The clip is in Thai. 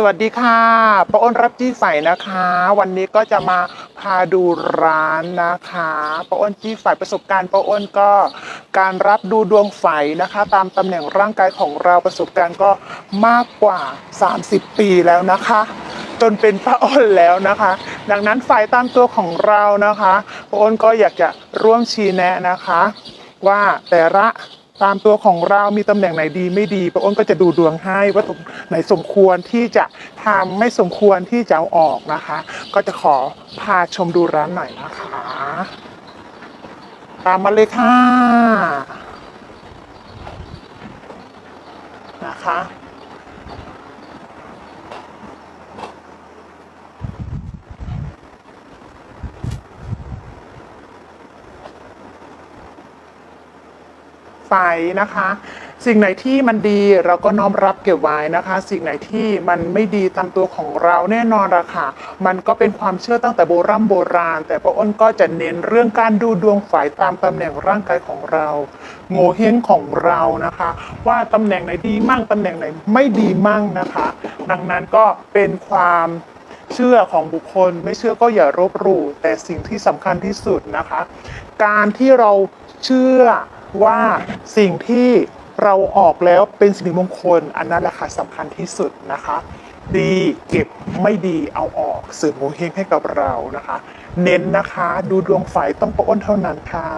สวัสดีค่ะป้าอ้นรับจี้ไฝนะคะ วันนี้ก็จะมาพาดูร้านนะคะป้าอ้นจี้ไฝประสบการณ์ป้าอ้นก็การรับดูดวงไฝนะคะ ตามตำแหน่งร่างกายของเราประสบการณ์ก็มากกว่า 30 ปีแล้วนะคะ จนเป็นป้าอ้นแล้วนะคะ ดังนั้นฝ่ายตามตัวของเรานะคะป้าอ้นก็อยากจะร่วมชี้แนะนะคะ ว่าแต่ละ ตามตัวของเรามีตำแหน่งไหนดีไม่ดีพระอ้นก็จะดูดวงให้ว่าตรงไหนสมควรที่จะทำไม่สมควรที่จะเอาออกนะคะ ก็จะขอพาชมดูร้านหน่อยนะคะ ตามมาเลยค่ะนะคะ ไฟนะคะ สิ่งไหนที่มันดีเราก็น้อมรับเก็บไว้นะคะ สิ่งไหนที่มันไม่ดีตามตัวของเราแน่นอนละค่ะมันก็เป็นความเชื่อตั้งแต่โบรโบราณ แต่พระอ้นก็จะเน้นเรื่องการดูดวงฝ่ายตามตำแหน่งร่างกายของเราโงเฮงของเรานะคะ ว่าตำแหน่งไหนดีมั่งตำแหน่งไหนไม่ดีมั่งนะคะ ดังนั้นก็เป็นความเชื่อของบุคคลไม่เชื่อก็อย่ารบหลู่แต่สิ่งที่สำคัญที่สุดนะคะ การที่เราเชื่อ ว่าสิ่งที่เราออกแล้วเป็นสิริมงคลอันนั้นแหละค่ะสำคัญที่สุดนะคะ ดีเก็บไม่ดีเอาออกเสริมโงเฮงให้กับเรานะคะ เน้นนะคะ ดูดวงไฟต้องประอ้นเท่านั้นค่ะ